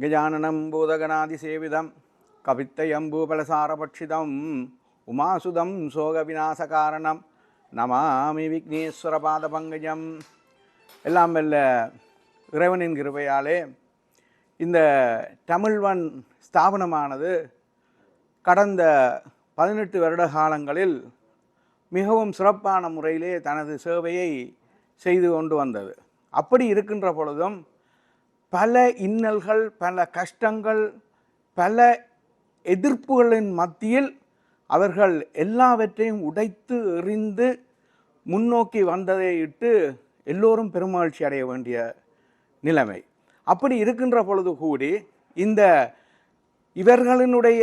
கஜானனம் பூதகணாதிசேவிதம் கவித்தயம்பூபலசாரபட்சிதம் உமாசுதம் சோக விநாசகாரணம் நமாமி விக்னேஸ்வர பாத பங்கஜம் எல்லாம் வெல்ல இறைவனின் கிருபையாலே இந்த தமிழ்வன் ஸ்தாபனமானது கடந்த பதினெட்டு வருட காலங்களில் மிகவும் சிறப்பான முறையிலே தனது சேவையை செய்து கொண்டு வந்தது அப்படி இருக்கின்ற பொழுதும் பல இன்னல்கள் பல கஷ்டங்கள் பல எதிர்ப்புகளின் மத்தியில் அவர்கள் எல்லாவற்றையும் உடைத்து எறிந்து முன்னோக்கி வந்ததை இட்டு எல்லோரும் பெருமகிழ்ச்சி அடைய வேண்டிய நிலைமை. அப்படி இருக்கின்ற பொழுது கூடி இந்த இவர்களினுடைய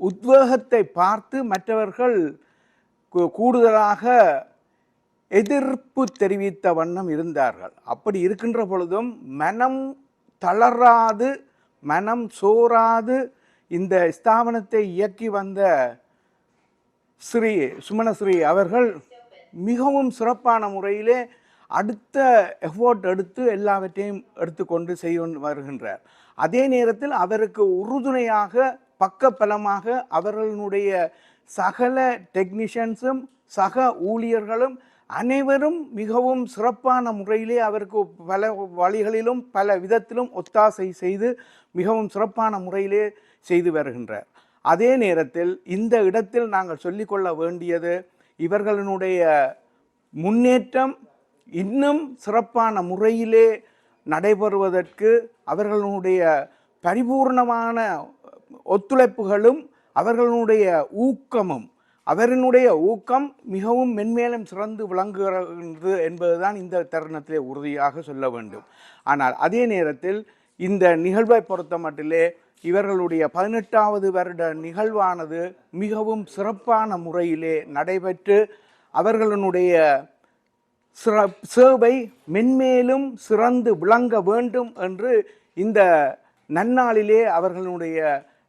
உத்வேகத்தை பார்த்து மற்றவர்கள் கூடுதலாக எதிர்ப்பு தெரிவித்த வண்ணம் இருந்தார்கள். அப்படி இருக்கின்ற பொழுதும் மனம் தளராது மனம் சோராது இந்த ஸ்தாபனத்தை இயக்கி வந்த ஸ்ரீ சுமணஸ்ரீ அவர்கள் மிகவும் சிறப்பான முறையிலே அடுத்த எஃபோர்ட் எடுத்து எல்லாவற்றையும் எடுத்துக்கொண்டு செய்து வருகின்றார். அதே நேரத்தில் அவருக்கு உறுதுணையாக பக்கபலமாக அவர்களுடைய சகல டெக்னீஷியன்ஸும் சக ஊழியர்களும் அனைவரும் மிகவும் சிறப்பான முறையிலே அவருக்கு பல வழிகளிலும் பல விதத்திலும் ஒத்தாசை செய்து மிகவும் சிறப்பான முறையிலே செய்து வருகின்றார். அதே நேரத்தில் இந்த இடத்தில் நாங்கள் சொல்லிக்கொள்ள வேண்டியது இவர்களினுடைய முன்னேற்றம் இன்னும் சிறப்பான முறையிலே நடைபெறுவதற்கு அவர்களுடைய பரிபூர்ணமான ஒத்துழைப்புகளும் அவர்களுடைய ஊக்கமும் அவரினுடைய ஊக்கம் மிகவும் மென்மேலும் சிறந்து விளங்குகிறது என்பதுதான் இந்த தருணத்திலே உறுதியாக சொல்ல வேண்டும். ஆனால் அதே நேரத்தில் இந்த நிகழ்வை பொறுத்த மட்டிலே இவர்களுடைய பதினெட்டாவது வருட நிகழ்வானது மிகவும் சிறப்பான முறையிலே நடைபெற்று அவர்களுடைய சிற சேவை மென்மேலும் சிறந்து விளங்க வேண்டும் என்று இந்த நன்னாளிலே அவர்களுடைய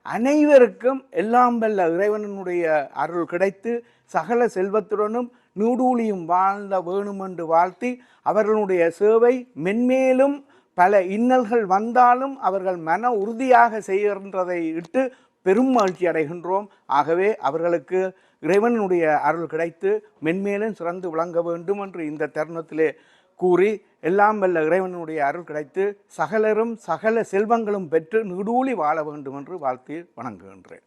அனைவருக்கும் எல்லாம் வல்ல இறைவனுடைய அருள் கிடைத்து சகல செல்வத்துடனும் நூடூலியும் வாழ்ந்த வேணும் என்று வாழ்த்தி அவர்களுடைய சேவை மென்மேலும் பல இன்னல்கள் வந்தாலும் அவர்கள் மன உறுதியாக செய்கின்றதை இட்டு பெரும் மகிழ்ச்சி அடைகின்றோம். ஆகவே அவர்களுக்கு இறைவனுடைய அருள் கிடைத்து மென்மேலும் சிறந்து விளங்க வேண்டும் என்று இந்த தருணத்திலே கூறி எல்லாம் வல்ல இறைவனுடைய அருள் கிடைத்து சகலரும் சகல செல்வங்களும் பெற்று நுடூலி வாழ வேண்டும் என்று வாழ்த்தி வணங்குகின்றேன்.